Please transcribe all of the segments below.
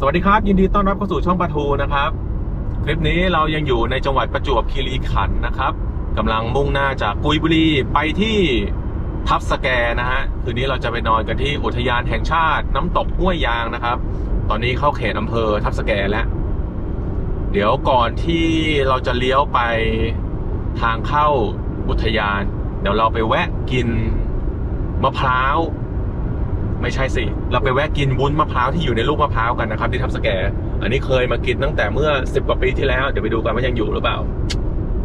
สวัสดีครับ ยินดีต้อนรับเข้าสู่ช่องปะทูนะครับ คลิปนี้เรายังอยู่ในจังหวัดประจวบคีรีขันธ์นะครับกำลังมุ่งหน้าจากกุยบุรีไปที่ทับสแกนะฮะคืนนี้เราจะไปนอนกันที่อุทยานแห่งชาติน้ำตกห้วยยางนะครับ ตอนนี้เข้าเขตอำเภอทับสแกแล้ว เดี๋ยวก่อนที่เราจะเลี้ยวไปทางเข้าอุทยาน เดี๋ยวเราไปแวะกินมะพร้าว ไม่ใช่สิ เราไปแวะกินวุ้นมะพร้าวที่อยู่ในลูกมะพร้าวกันนะครับที่ทับสแกอันนี้เคยมากินตั้งแต่เมื่อ 10 กว่าปีที่แล้ว เดี๋ยวไปดูกันว่ายังอยู่หรือเปล่า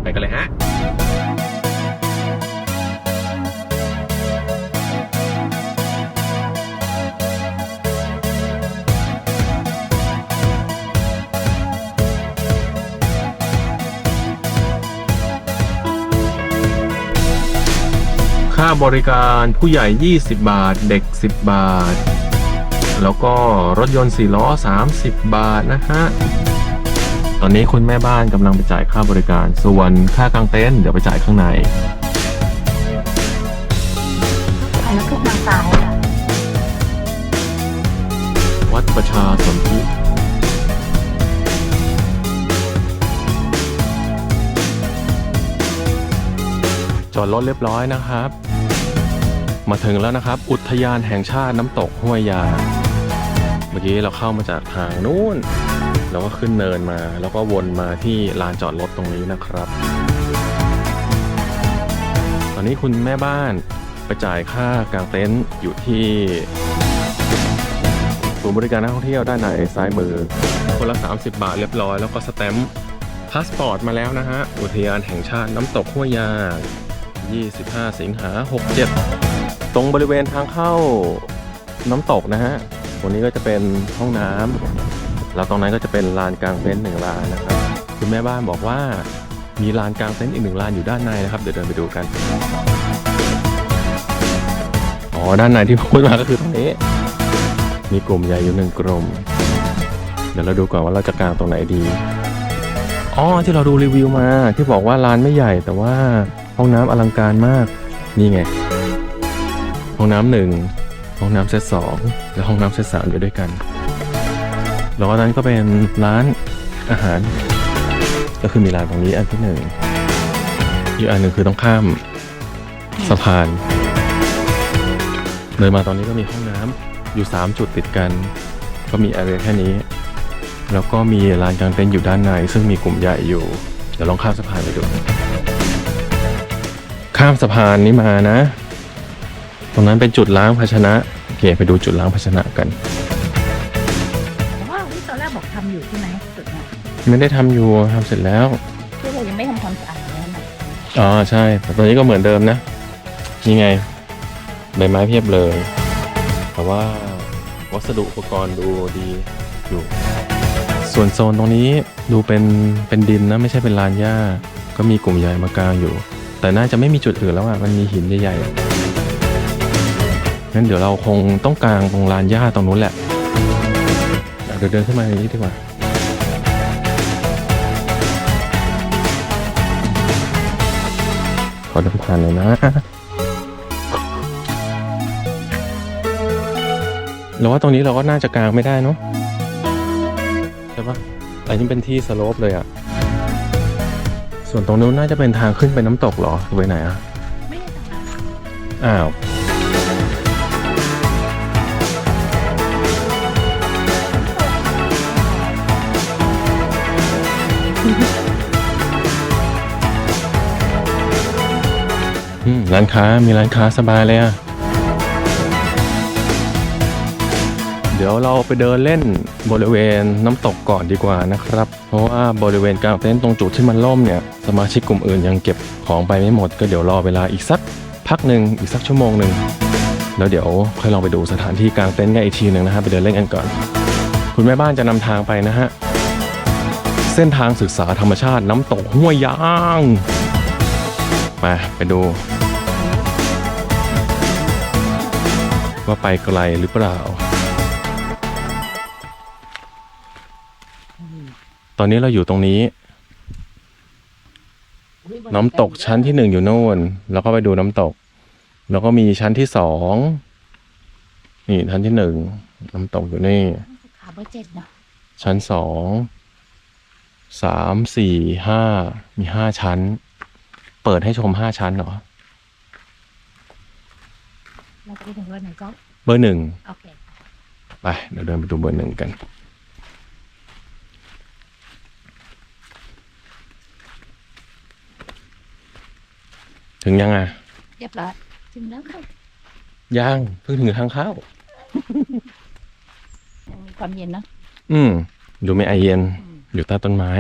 ไปกันเลยฮะ บริการผู้ใหญ่ 20 บาท เด็ก 10 บาท แล้วก็รถยนต์4ล้อ 30 บาทนะฮะ ตอนนี้คุณแม่บ้านกำลังไปจ่ายค่าบริการ ส่วนค่ากางเต็นท์เดี๋ยวไปจ่ายข้างในไปแล้วขึ้นทางซ้ายค่ะวัดประชาสนธิจอดรถเรียบร้อยนะครับ มาถึงแล้วนะครับ อุทยานแห่งชาติน้ำตกห้วยยา เมื่อกี้เราเข้ามาจากทางนู้นแล้วก็ขึ้นเนินมา แล้วก็วนมาที่ลานจอดรถตรงนี้นะครับ ตอนนี้คุณแม่บ้านไปจ่ายค่ากางเต็นท์อยู่ที่ศูนย์บริการนักท่องเที่ยวด้านในซ้ายมือ คนละ 30 บาทเรียบร้อย แล้วก็สแตมป์พาสปอร์ตมาแล้วนะฮะ อุทยานแห่งชาติน้ำตกห้วยยาง25 สิงหา 67 ตรงบริเวณทางเข้าน้ำตกนะฮะตรงนี้ก็จะเป็นห้องน้ำแล้วตรงนั้นก็จะเป็นลานกลางเต็นท์หนึ่งลานนะครับคุณแม่บ้านบอกว่ามีลานกลางเต็นท์อีกหนึ่งลานอยู่ด้านในนะครับ เดี๋ยวเดินไปดูกันอ๋อด้านในที่พูดมาก็คือตรงนี้ มีกลุ่มใหญ่อยู่หนึ่งกลุ่มเดี๋ยวเราดูก่อนว่าเราจะกางตรงไหนดีอ๋อที่เราดูรีวิวมาที่บอกว่าร้านไม่ใหญ่แต่ว่าห้องน้ำอลังการมากนี่ไง ห้องน้ำหนึ่งห้องน้ำเซตสองและห้องน้ำเซตสามอยู่ด้วยกัน แล้วก็นั้นก็เป็นร้านอาหาร ก็คือมีร้านตรงนี้อันที่หนึ่งอีกอันหนึ่งคือต้องข้ามสะพานเดินมาตอนนี้ก็มีห้องน้ำอยู่ 3 จุดติดกัน ก็มีแอเรียแค่นี้ แล้วก็มีลานกางเต็นท์อยู่ด้านใน ซึ่งมีกลุ่มใหญ่อยู่ เดี๋ยวลองข้ามสะพานไปดู ข้ามสะพานนี้มานะ ตรงนั้นเป็นจุดล้างภาชนะ โอเค ไปดูจุดล้างภาชนะกัน แต่ว่าที่ตอนแรกบอกทำอยู่ใช่ไหมจุดเนี้ยไม่ได้ทำอยู่ทำเสร็จแล้ว ที่เรายังไม่ทำความสะอาดเลยนะอ๋อใช่แต่ตอนนี้ก็เหมือนเดิมนะนี่ไงใบไม้เพียบเลย แต่ว่าวัสดุอุปกรณ์ดูดีอยู่ ส่วนโซนตรงนี้ดูเป็นเป็นดินนะไม่ใช่เป็นลานหญ้า ก็มีกลุ่มใหญ่มากางอยู่ แต่น่าจะไม่มีจุดอื่นแล้วอะมันมีหินใหญ่ๆ งั้นเดี๋ยวเราคงต้องกางตรงลานหญ้าตรงนู้นแหละอะเดี๋ยวเดินขึ้นมาอย่างนี้ดีกว่าขอเดินผ่านหน่อยนะเราว่าตรงนี้เราก็น่าจะกางไม่ได้เนาะใช่ปะอันนี้เป็นที่สโลปเลยอะส่วนตรงนู้นน่าจะเป็นทางขึ้นไปน้ำตกเหรอหรือไปไหนอะไม่ได้ทำอ้าว ร้านค้ามีร้านค้าสบายเลยอะเดี๋ยวเราไปเดินเล่นบริเวณน้ำตกก่อนดีกว่านะครับ เพราะว่าบริเวณกลางเต็นท์ตรงจุดที่มันล่มเนี่ยสมาชิกกลุ่มอื่นยังเก็บของไปไม่หมด ก็เดี๋ยวรอเวลาอีกสักพักหนึ่งอีกสักชั่วโมงหนึ่งแล้วเดี๋ยวค่อยลองไปดูสถานที่กลางเต็นท์กันอีกทีหนึ่งนะฮะไปเดินเล่นกันก่อน คุณแม่บ้านจะนำทางไปนะฮะเส้นทางศึกษาธรรมชาติน้ำตกห้วยยางมาไปดู ว่าไปไกลหรือเปล่า ตอนนี้เราอยู่ตรงนี้ น้ำตกชั้นที่หนึ่งอยู่โน่น แล้วก็ไปดูน้ำตก แล้วก็มีชั้นที่สองนี่ชั้นที่หนึ่งน้ำตกอยู่นี่ ขาเบอร์เจ็ดเนาะชั้นสองสามสี่ห้ามีห้าชั้น เปิดให้ชมห้าชั้นเหรอ เราจะไปถึงวันไหนก็เบอร์หนึ่งโอเคไปเดี๋ยวเดินไปดูเบอร์หนึ่งกัน ถึงยังอะเรียบร้อยถึงแล้วค่ะยังเพิ่งถึงทางเข้ายังมีความเย็นนะอืม ดูไม่ไอเย็นอืมอยู่ใต้ต้นไม้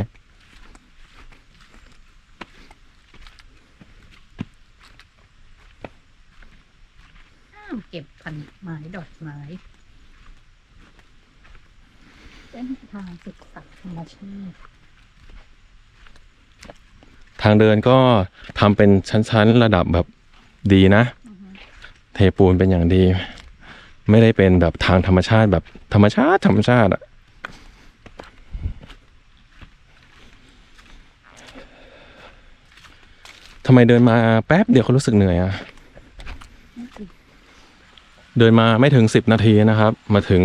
ามเก็บพันไม้ดอกไม้เส้นทางศึกษาธรรมชาติทางเดินก็ทำเป็นชั้นๆระดับแบบดีนะอือฮึเทปูนเป็นอย่างดี ไม่ได้เป็นแบบทางธรรมชาติแบบธรรมชาติธรรมชาติอะทำไมเดินมาแป๊บเดียวเขารู้สึกเหนื่อยอะนี่คือ เดินมาไม่ถึงสิบนาทีนะครับ มาถึง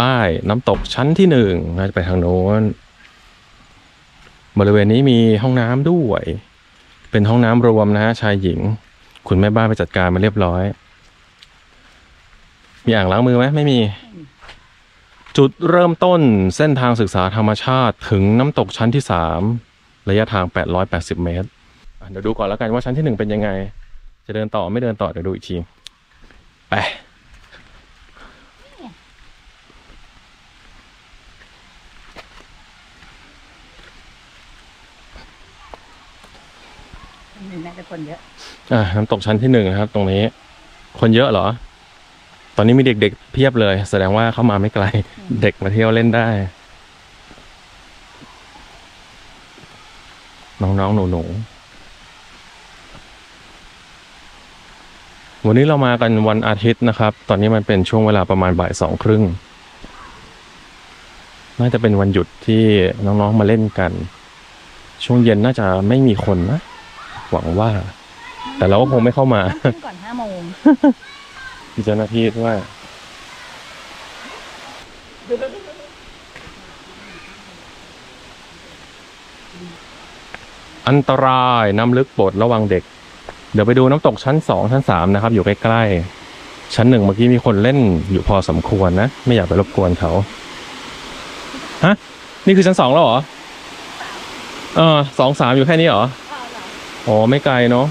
ป้ายน้ำตกชั้นที่หนึ่งเราจะไปทางโน้น บริเวณนี้มีห้องน้ำด้วย เป็นห้องน้ำรวมนะฮะชายหญิง คุณแม่บ้านไปจัดการมาเรียบร้อย มีอ่างล้างมือไหมไม่มี จุดเริ่มต้นเส้นทางศึกษาธรรมชาติถึงน้ำตกชั้นที่สามระยะทาง 880 เมตร เดี๋ยวดูก่อนแล้วกันว่าชั้นที่หนึ่งเป็นยังไง จะเดินต่อไม่เดินต่อเดี๋ยวดูอีกที ไป มันมีแม้แต่คนเยอะ อ่าน้ำตกชั้นที่หนึ่งนะครับ ตรงนี้ คนเยอะเหรอ ตอนนี้มีเด็กๆเพียบเลย แสดงว่าเข้ามาไม่ไกล เด็กมาเที่ยวเล่นได้ น้องๆหนูๆวันนี้เรามากันวันอาทิตย์นะครับ ตอนนี้มันเป็นช่วงเวลาประมาณบ่ายสองครึ่งน่าจะเป็นวันหยุดที่น้องๆมาเล่นกัน ช่วงเย็นน่าจะไม่มีคนนะ หวังว่า แต่เราก็คงไม่เข้ามา ขึ้นก่อนห้าโมงมีเจ้าหน้าที่ด้วยอันตรายน้ำลึกโปรดระวังเด็ก เดี๋ยวไปดูน้ำตกชั้นสองชั้นสามนะครับ อยู่ใกล้ๆ ชั้นหนึ่งเมื่อกี้มีคนเล่นอยู่พอสมควรนะ ไม่อยากไปรบกวนเขา ฮะ นี่คือชั้นสองแล้วเหรอ เออสองสามอยู่แค่นี้เหรอ อ๋อ ไม่ไกลเนาะ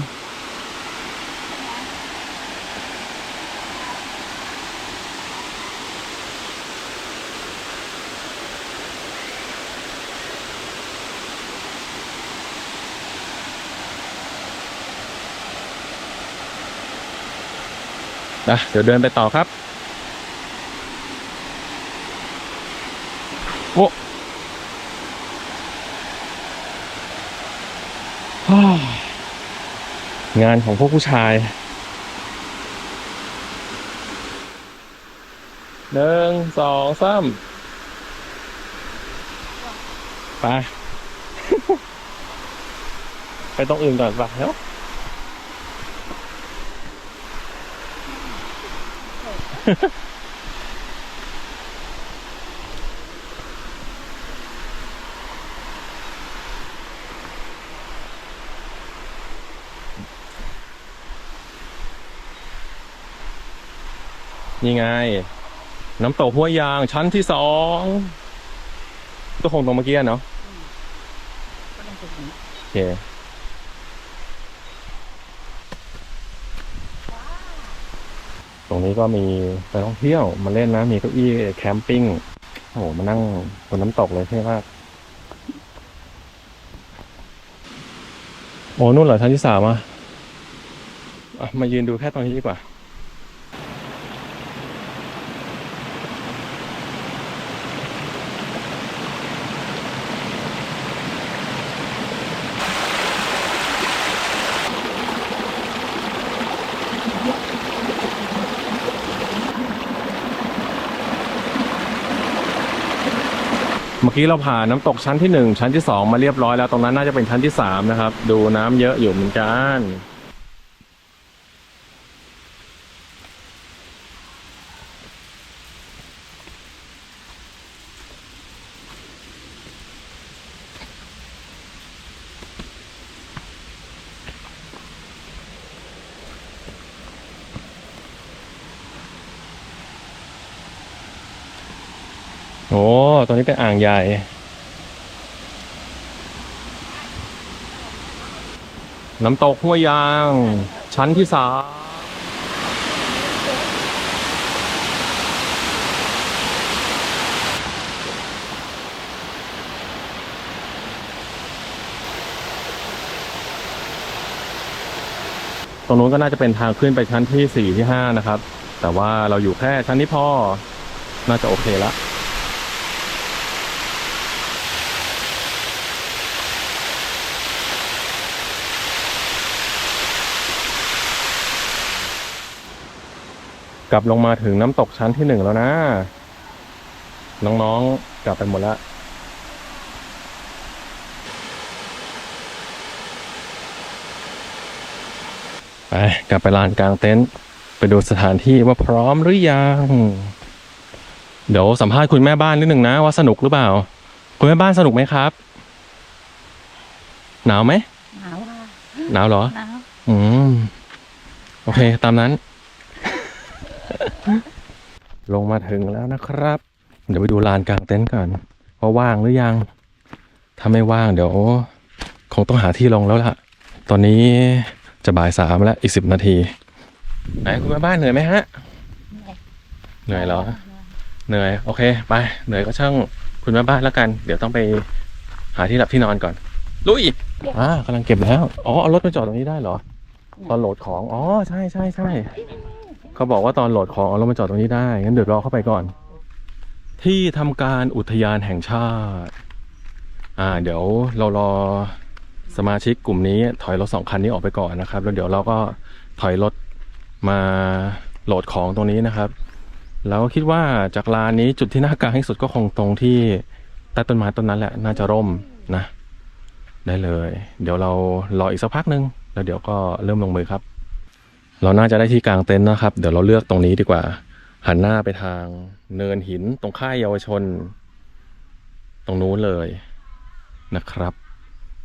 นะเดี๋ยวเดินไปต่อครับ โอ้ฮ่า งานของพวกผู้ชายหนึ่งสองสามไป ไปตรงอื่นก่อนไปเนาะ นี่ไง น้ำตกห้วยยางชั้นที่สองก็คงตรงเมื่อกี้เนาะก็ต้องถึงนี้โอเคตรงนี้ก็มีไปท่องเที่ยวมาเล่นนะ มีเก้าอี้แคมปิ้งโอ้โหมานั่งบนน้ำตกเลยเท่มากโอ้นู่นเหรอชั้นที่สามอะมายืนดูแค่ตรงนี้ดีกว่า มื่อกี้เราผ่านน้ำตกชั้นที่หนึ่งชั้นที่สองมาเรียบร้อยแล้วตรงนั้นน่าจะเป็นชั้นที่สามนะครับ ดูน้ำเยอะอยู่เหมือนกัน โอ้ตัวนี้เป็นอ่างใหญ่น้ำตกห้วยยาง ชั้นที่สามตรงนู้นก็น่าจะเป็นทางขึ้นไปชั้นที่สี่ที่ห้านะครับ แต่ว่าเราอยู่แค่ชั้นนี้พอ น่าจะโอเคละ กลับลงมาถึงน้ำตกชั้นที่หนึ่งแล้วนะ น้องๆกลับไปหมดแล้วไปกลับไปลานกลางเต็นท์ไปดูสถานที่ว่าพร้อมหรือยัง เดี๋ยวสัมภาษณ์คุณแม่บ้านนิดหนึ่งนะ ว่าสนุกหรือเปล่า คุณแม่บ้านสนุกไหมครับ หนาวไหมหนาวค่ะหนาวเหรอหนาวอืม โอเค ตามนั้น ลงมาถึงแล้วนะครับ เดี๋ยวไปดูลานกลางเต็นท์ก่อนว่าว่างหรือยัง ถ้าไม่ว่างเดี๋ยว คงต้องหาที่ลงแล้วล่ะ ตอนนี้จะบ่ายสามแล้วอีกสิบนาที ไหนคุณแม่บ้านเหนื่อยไหมฮะ เหนื่อยเหรอ เหนื่อย โอเค ไป เหนื่อยก็ช่างคุณแม่บ้านแล้วกัน เดี๋ยวต้องไปหาที่หลับที่นอนก่อน ลุยอ่ากำลังเก็บแล้ว อ๋อ เอารถมาจอดตรงนี้ได้เหรอ ตอนโหลดของ อ๋อ ใช่ใช่ใช่ เขาบอกว่าตอนโหลดของเอารถมาจอดตรงนี้ได้ งั้นเดี๋ยวรอเข้าไปก่อน ที่ทำการอุทยานแห่งชาติ อ่า เดี๋ยวเรารอสมาชิกกลุ่มนี้ถอยรถสองคันนี้ออกไปก่อนนะครับ แล้วเดี๋ยวเราก็ถอยรถมาโหลดของตรงนี้นะครับ แล้วคิดว่าจากลานนี้จุดที่น่ากลางที่สุดก็คงตรงที่ใต้ต้นไม้ต้นนั้นแหละ น่าจะร่มนะ ได้เลย เดี๋ยวเรารออีกสักพักหนึ่งแล้วเดี๋ยวก็เริ่มลงมือครับ เราน่าจะได้ที่กลางเต็นท์นะครับ เดี๋ยวเราเลือกตรงนี้ดีกว่า หันหน้าไปทางเนินหินตรงค่ายเยาวชน ตรงนู้นเลยนะครับ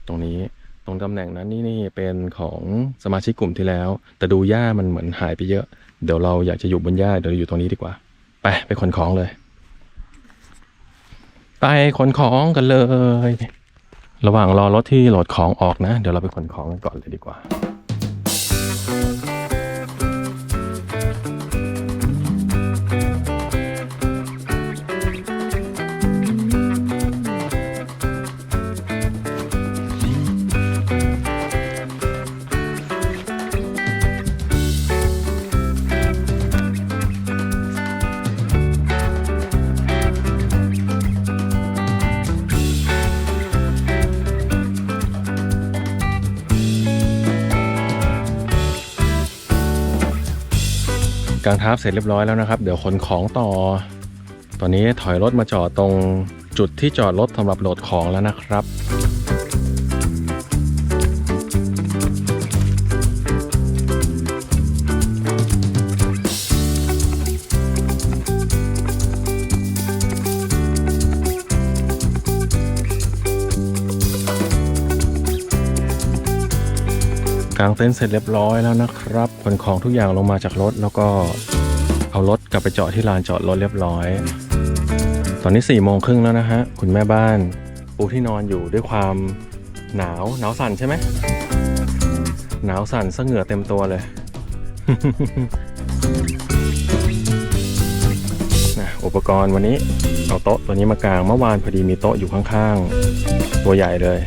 ตรงนี้ตรงตำแหน่งนั้นนี่นี่เป็นของสมาชิกกลุ่มที่แล้ว แต่ดูหญ้ามันเหมือนหายไปเยอะ เดี๋ยวเราอยากจะอยู่บนหญ้าเดี๋ยวอยู่ตรงนี้ดีกว่า ไปไปขนของเลย ไปขนของกันเลย ระหว่างรอรถที่โหลดของออกนะ เดี๋ยวเราไปขนของกันก่อนเลยดีกว่า กางทับเสร็จเรียบร้อยแล้วนะครับ เดี๋ยวขนของต่อ ตอนนี้ถอยรถมาจอดตรงจุดที่จอดรถสำหรับโหลดของแล้วนะครับ กลางเต็นท์เสร็จเรียบร้อยแล้วนะครับขนของทุกอย่างลงมาจากรถแล้วก็เอารถกลับไปจอดที่ลานจอดรถเรียบร้อย ตอนนี้4ี่โมงครึ่งแล้วนะฮะ คุณแม่บ้านปูที่นอนอยู่ด้วยความหนาวหนาวสั่นใช่ไหมหนาวสั่นซะเหงื่อเต็มตัวเลยนะอุปกรณ์วันนี้เอาโต๊ะตัวนี้มากางเมื่อวานพอดีมีโต๊ะอยู่ข้างๆ ตัวใหญ่เลย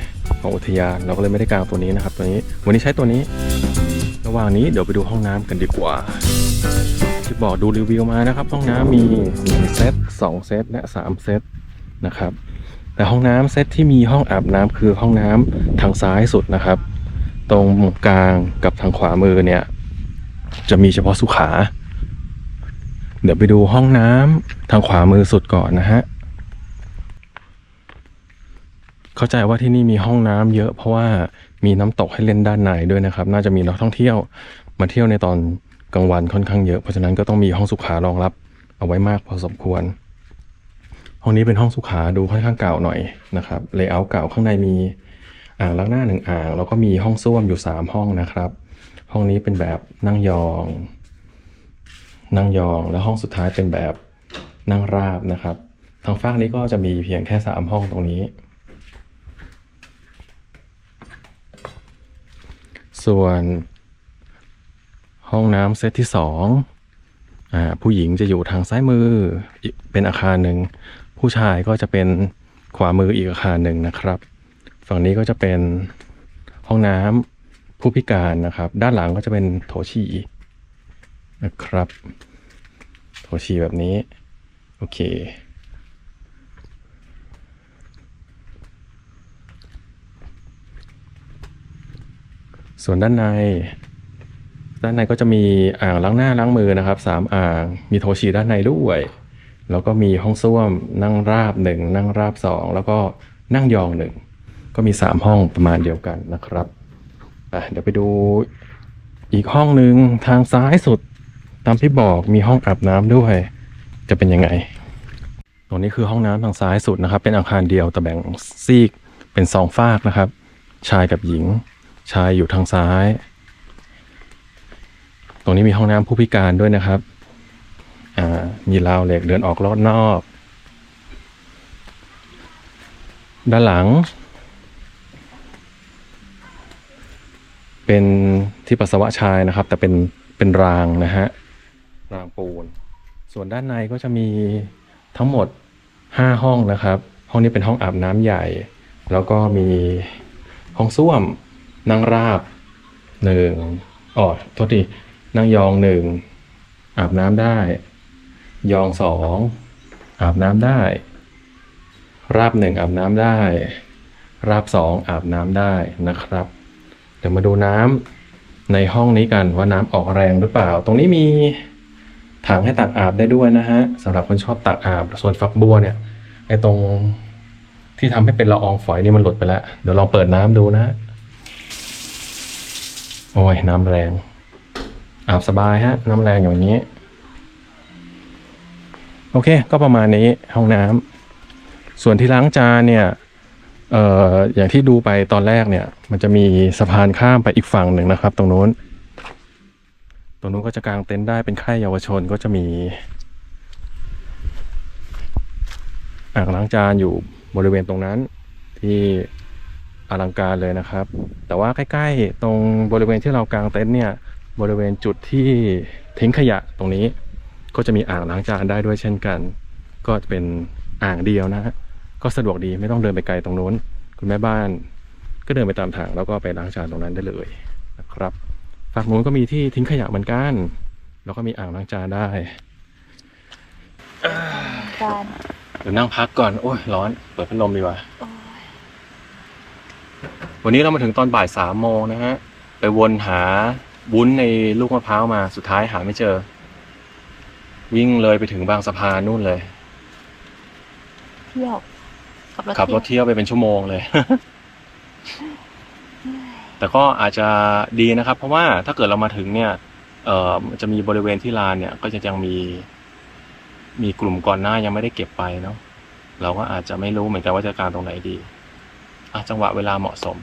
ของอุทยานเราก็เลยไม่ได้กางตัวนี้นะครับ ตัวนี้วันนี้ใช้ตัวนี้ ระหว่างนี้เดี๋ยวไปดูห้องน้ำกันดีกว่าที่บอกดูรีวิวมานะครับ ห้องน้ำมี1เซต2เซตและ3เซตนะครับ แต่ห้องน้ำเซตที่มีห้องอาบน้ำคือห้องน้ำทางซ้ายสุดนะครับ ตรงกลางกับทางขวามือเนี่ยจะมีเฉพาะสุขา เดี๋ยวไปดูห้องน้ำทางขวามือสุดก่อนนะฮะ เข้าใจว่าที่นี่มีห้องน้ำเยอะเพราะว่ามีน้ำตกให้เล่นด้านในด้วยนะครับ น่าจะมีนักท่องเที่ยวมาเที่ยวในตอนกลางวันค่อนข้างเยอะเพราะฉะนั้นก็ต้องมีห้องสุขารองรับเอาไว้มากพอสมควร ห้องนี้เป็นห้องสุขาดูค่อนข้างเก่าหน่อยนะครับเลเยอร์เก่าข้างในมีอ่างล้างหน้าหนึ่งอ่างแล้วก็มีห้องส้วมอยู่สามห้องนะครับ ห้องนี้เป็นแบบนั่งยอง นั่งยองแล้วห้องสุดท้ายเป็นแบบนั่งราบนะครับ ทางฝั่งนี้ก็จะมีเพียงแค่สามห้องตรงนี้ ส่วนห้องน้ำเซตที่สองอ่าผู้หญิงจะอยู่ทางซ้ายมืออีกเป็นอาคารหนึ่ง ผู้ชายก็จะเป็นขวามืออีกอาคารหนึ่งนะครับ ฝั่งนี้ก็จะเป็นห้องน้ำผู้พิการนะครับ ด้านหลังก็จะเป็นโถฉี่นะครับ โถฉี่แบบนี้ โอเค ส่วนด้านใน ด้านในก็จะมีอ่างล้างหน้าล้างมือนะครับสามอ่างมีโถฉี่ด้านในด้วย แล้วก็มีห้องส้วมนั่งราบหนึ่งนั่งราบสองแล้วก็นั่งยองหนึ่งก็มีสามห้องประมาณเดียวกันนะครับอะเดี๋ยวไปดูอีกห้องหนึ่งทางซ้ายสุดตามที่บอกมีห้องอาบน้ำด้วย จะเป็นยังไง ตรงนี้คือห้องน้ำทางซ้ายสุดนะครับ เป็นอาคารเดียวแต่แบ่งซีกเป็นสองฝากนะครับ ชายกับหญิง ชายอยู่ทางซ้าย ตรงนี้มีห้องน้ำผู้พิการด้วยนะครับอ่ามีราวเหล็กเดินออกรอบนอก ด้านหลัง เป็นที่ปัสสาวะชายนะครับ แต่เป็นเป็นรางนะฮะ รางปูน ส่วนด้านในก็จะมีทั้งหมด 5 ห้องนะครับ ห้องนี้เป็นห้องอาบน้ำใหญ่ แล้วก็มีห้องส้วม นั่งราบหนึ่งอ๋อโทษทีนั่งยองหนึ่งอาบน้ำได้ ยองสองอาบน้ำได้ ราบหนึ่งอาบน้ำได้ ราบสองอาบน้ำได้นะครับ เดี๋ยวมาดูน้ำในห้องนี้กันว่าน้ำออกแรงหรือเปล่า ตรงนี้มีถังให้ตักอาบได้ด้วยนะฮะสำหรับคนชอบตักอาบส่วนฝักบัวเนี่ยไอ้ตรงที่ทำให้เป็นละอองฝอยนี่มันหลุดไปแล้ว เดี๋ยวลองเปิดน้ำดูนะฮะ โอ้ยน้ำแรง อาบสบายฮะ น้ำแรงอย่างนี้ โอเค ก็ประมาณนี้ห้องน้ำส่วนที่ล้างจานเนี่ยเอ่ออย่างที่ดูไปตอนแรกเนี่ย มันจะมีสะพานข้ามไปอีกฝั่งหนึ่งนะครับ ตรงนู้น ตรงนู้นก็จะกางเต็นท์ได้เป็นค่ายเยาวชนก็จะมีอ่างล้างจานอยู่บริเวณตรงนั้นที่ อลังการเลยนะครับ แต่ว่าใกล้ ๆ ตรงบริเวณที่เรากางเต็นท์เนี่ยบริเวณจุดที่ทิ้งขยะตรงนี้ ก็จะมีอ่างล้างจานได้ด้วยเช่นกัน ก็จะเป็นอ่างเดียวนะฮะก็สะดวกดีไม่ต้องเดินไปไกลตรงนู้น คุณแม่บ้าน ก็เดินไปตามทางแล้วก็ไปล้างจานตรงนั้นได้เลยนะครับฝั่งนู้นก็มีที่ทิ้งขยะเหมือนกัน แล้วก็มีอ่างล้างจานได้การเดี๋ยวนั่งพักก่อน โอ้ยร้อน เปิดพัดลมดีกว่า วันนี้เรามาถึงตอนบ่ายสามโมงนะฮะ ไปวนหาวุ้นในลูกมะพร้าวมาสุดท้ายหาไม่เจอ วิ่งเลยไปถึงบางสะพานนู่นเลยเที่ยวขับรถขับรถเที่ยวเที่ยวไปเป็นชั่วโมงเลย แต่ก็อาจจะดีนะครับ เพราะว่าถ้าเกิดเรามาถึงเนี่ย เอ่อมันจะมีบริเวณที่ลานเนี่ย ก็จะยังมี มีกลุ่มก่อนหน้ายังไม่ได้เก็บไปเนาะเราก็อาจจะไม่รู้เหมือนกันว่าจะการตรงไหนดีอะ จังหวะเวลาเหมาะสม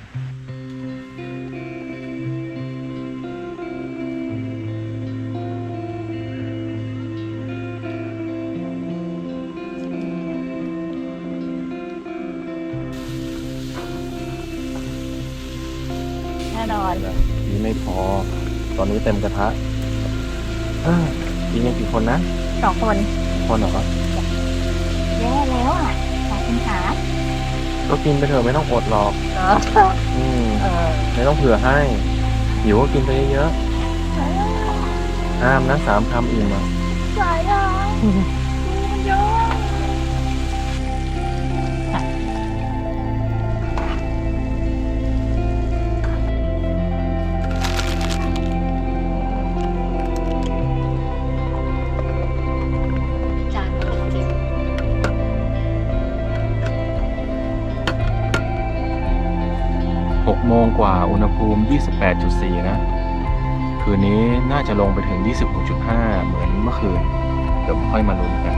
แน่นอนนี่ไม่พอ ตอนนี้เต็มกระทะอ่ากินกันกี่คนนะสองคน คนเหรอแย่แล้วอะขอบคุณค่ะ ก็กินไปเถอะไม่ต้องอดหรอก เนาะอืม เออไม่ต้องเผื่อให้ หิวก็กินไปเยอะๆห้ามนะสามคำอิ่มอะ สายอะมันเยอะ อุณหภูมิ 28.4 นะ คืนนี้น่าจะลงไปถึง 26.5 เหมือนเมื่อคืน เดี๋ยวค่อยมาลุ้นกัน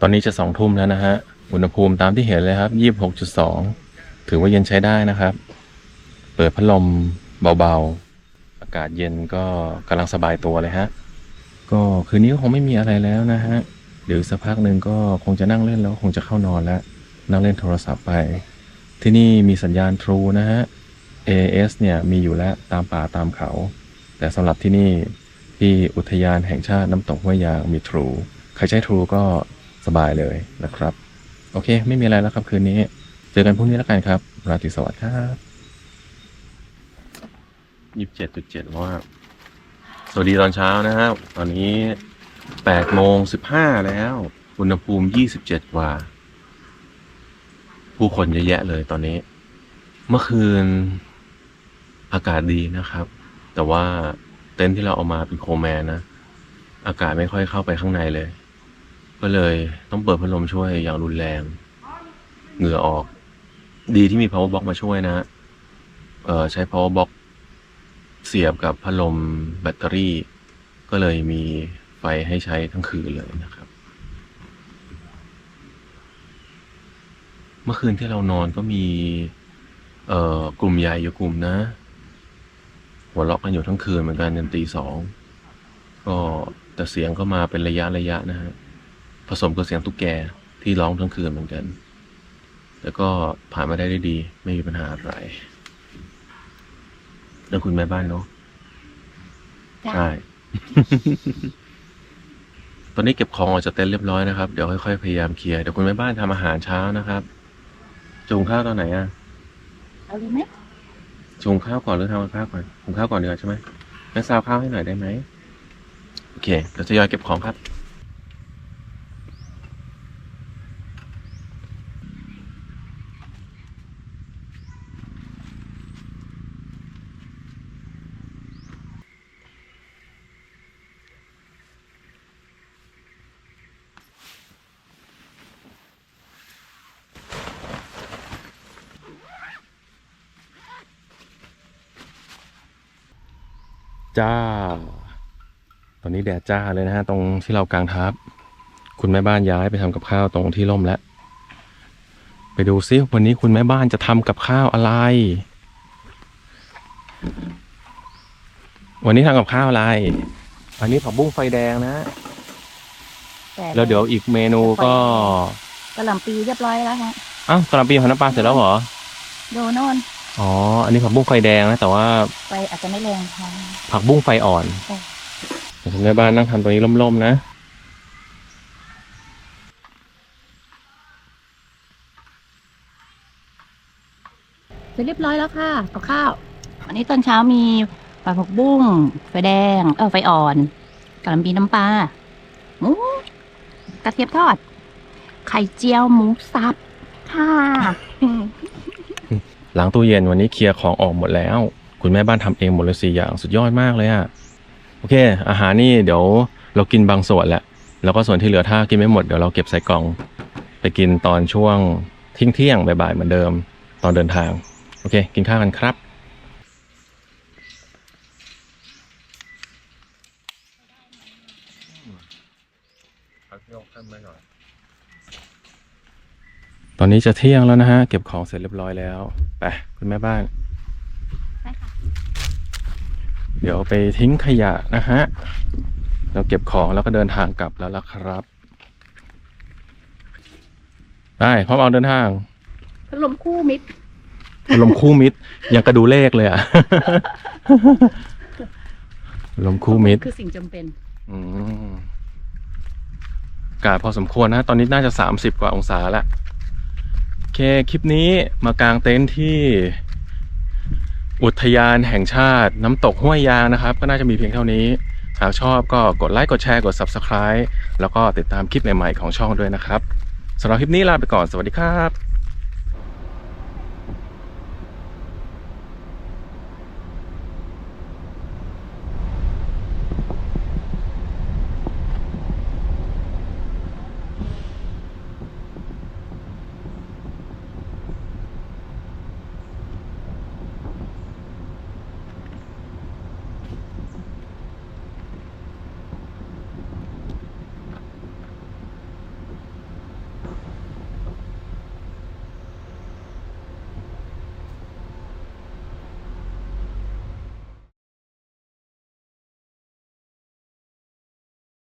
ตอนนี้จะสองทุ่มแล้วนะฮะ อุณหภูมิตามที่เห็นเลยครับยี่บหกจุดสองถือว่าเย็นใช้ได้นะครับ เปิดพัดลมเบาๆ อากาศเย็นก็กำลังสบายตัวเลยฮะ ก็คืนนี้ก็คงไม่มีอะไรแล้วนะฮะ เดี๋ยวสักพักหนึ่งก็คงจะนั่งเล่นแล้วคงจะเข้านอนแล้ว นั่งเล่นโทรศัพท์ไป ที่นี่มีสัญญาณ True นะฮะ AS เนี่ยมีอยู่แล้วตามป่าตามเขา แต่สำหรับที่นี่ ที่อุทยานแห่งชาติน้ำตกห้วยยางมี True ใครใช้ True ก็สบายเลยนะครับ โอเค ไม่มีอะไรแล้วครับคืนนี้ เจอกันพรุ่งนี้แล้วกันครับ ราตรีสวัสดิ์ครับยี่สิบเจ็ดจุดเจ็ดว่า สวัสดีตอนเช้านะครับ ตอนนี้แปดโมงสิบห้าแล้ว อุณหภูมิยี่สิบเจ็ดกว่า ผู้คนเยอะแยะเลยตอนนี้ เมื่อคืนอากาศดีนะครับ แต่ว่า เต็นท์ที่เราเอามาเป็นโคแมนนะ อากาศไม่ค่อยเข้าไปข้างในเลย ก็เลยต้องเปิดพัดลมช่วยอย่างรุนแรง เหงื่อออก ดีที่มี power box มาช่วยนะเออใช้ power box เสียบกับพัดลมแบตเตอรี่ ก็เลยมีไฟให้ใช้ทั้งคืนเลยนะครับ เมื่อคืนที่เรานอนก็มี เอ่อกลุ่มใหญ่อยู่กลุ่มนะ หัวเราะกันอยู่ทั้งคืนเหมือนกันจนตีสองก็แต่เสียงก็มาเป็นระยะระยะนะฮะผสมกับเสียงตุ๊กแกที่ร้องทั้งคืนเหมือนกัน แต่ก็ผ่านมาได้ด้วยดี ไม่มีปัญหาอะไรแล้วคุณแม่บ้านเนาะจ้ะใช่ ตอนนี้เก็บของออกจากเต็นท์เรียบร้อยนะครับ เดี๋ยวค่อยๆพยายามเคลียร์เดี๋ยวคุณแม่บ้านทำอาหารเช้านะครับจุงข้าวตอนไหนอะเอาเลยไหม ชงข้าวก่อนหรือทำกับข้าวก่อนหุงข้าวก่อนดีกว่าใช่ไหมงั้นซาวข้าวให้หน่อยได้ไหมโอเคเราจะยอยเก็บของครับ จ้า ตอนนี้แดดจ้าเลยนะฮะ ตรงที่เรากางทับ คุณแม่บ้านย้ายไปทำกับข้าวตรงที่ร่มแล้ว ไปดูซิวันนี้คุณแม่บ้านจะทำกับข้าวอะไร วันนี้ทำกับข้าวอะไร อันนี้ผักบุ้งไฟแดงนะแต่แล้วเดี๋ยวอีกเมนูก็กระหล่ำปีเรียบร้อยแล้วฮะอ้าวกระหล่ำปีผัดน้ำปลาเสร็จแล้วเหรอ ดูโน่น อ๋อ อันนี้ผักบุ้งไฟแดงนะ แต่ว่าไฟอาจจะไม่แรงค่ะผักบุ้งไฟอ่อนโอ้เดี๋ยวคุณแม่บ้านนั่งทำตัวนี้ล่มๆนะ เสร็จเรียบร้อยแล้วค่ะกับข้าววันนี้ตอนเช้ามีปลาผักบุ้งไฟแดง เออไฟอ่อนกระหล่ำปีน้ำปลาหมูกระเทียมทอด ไข่เจียวหมูสับค่ะอืม ล้างตู้เย็นวันนี้เคลียร์ของออกหมดแล้ว คุณแม่บ้านทำเองหมดเลยสี่อย่างสุดยอดมากเลยอะโอเค อาหารนี่เดี๋ยวเรากินบางส่วนแหละ แล้วก็ส่วนที่เหลือถ้ากินไม่หมดเดี๋ยวเราเก็บใส่กล่อง ไปกินตอนช่วงเที่ยงเที่ยงบ่ายๆเหมือนเดิมตอนเดินทาง โอเค กินข้าวกันครับ ตอนนี้จะเที่ยงแล้วนะฮะ เก็บของเสร็จเรียบร้อยแล้ว ไป คุณแม่บ้านใช่ค่ะเดี๋ยวไปทิ้งขยะนะฮะ เราเก็บของแล้วก็เดินทางกลับแล้วล่ะครับ ได้พร้อมเอาเดินทางพัดลมคู่มิตรลมคู่มิตรยังกระดูเลขเลยอะลมคู่มิตรคือสิ่งจำเป็น อืมอากาศพอสมควรนะ ตอนนี้น่าจะสามสิบกว่าองศาแล้วโอ เค คลิปนี้มากางเต็นท์ที่อุทยานแห่งชาติน้ำตกห้วยยางนะครับ ก็น่าจะมีเพียงเท่านี้ หากชอบก็กดไลค์กดแชร์กด Subscribe แล้วก็ติดตามคลิปใหม่ ๆ ของช่องด้วยนะครับสำหรับคลิปนี้ลาไปก่อนสวัสดีครับ